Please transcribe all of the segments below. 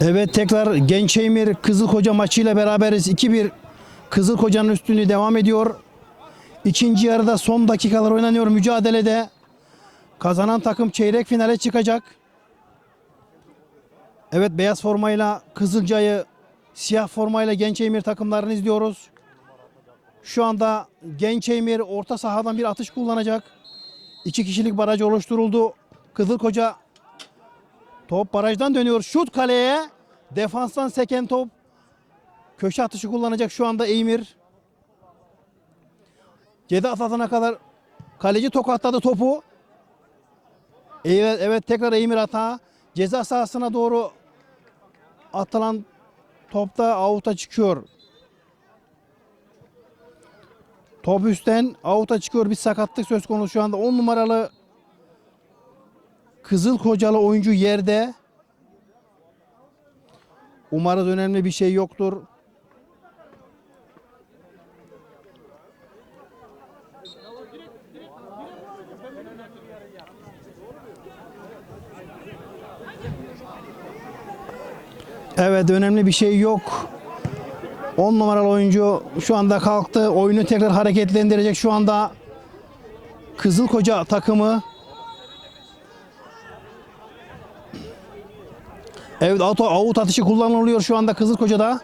Evet tekrar Gençeymir Kızılkoca maçıyla beraberiz. 2-1 Kızılkoca'nın üstünlüğü devam ediyor. İkinci yarıda son dakikalar oynanıyor mücadelede. Kazanan takım çeyrek finale çıkacak. Evet beyaz formayla Kızılca'yı, siyah formayla Gençeymir takımlarını izliyoruz. Şu anda Gençeymir orta sahadan bir atış kullanacak. İki kişilik baraj oluşturuldu. Kızılkoca Top barajdan dönüyor. Şut kaleye. Defanstan seken top. Köşe atışı kullanacak şu anda Eymir. Ceza sahasına kadar kaleci tokatladı topu. Evet, evet tekrar Eymir hata. Ceza sahasına doğru atılan topta avuta çıkıyor. Top üstten avuta çıkıyor. Bir sakatlık söz konusu şu anda. 10 numaralı Kızıl Kocalı oyuncu yerde. Umarız önemli bir şey yoktur. Evet önemli bir şey yok. 10 numaralı oyuncu şu anda kalktı. Oyunu tekrar hareketlendirecek şu anda. Kızıl Koca takımı Evet auto avut atışı kullanılıyor şu anda Kızılkoca'da.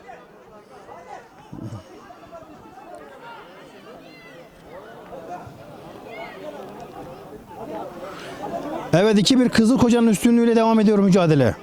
Evet 2-1 Kızılkoca'nın üstünlüğüyle devam ediyor mücadele.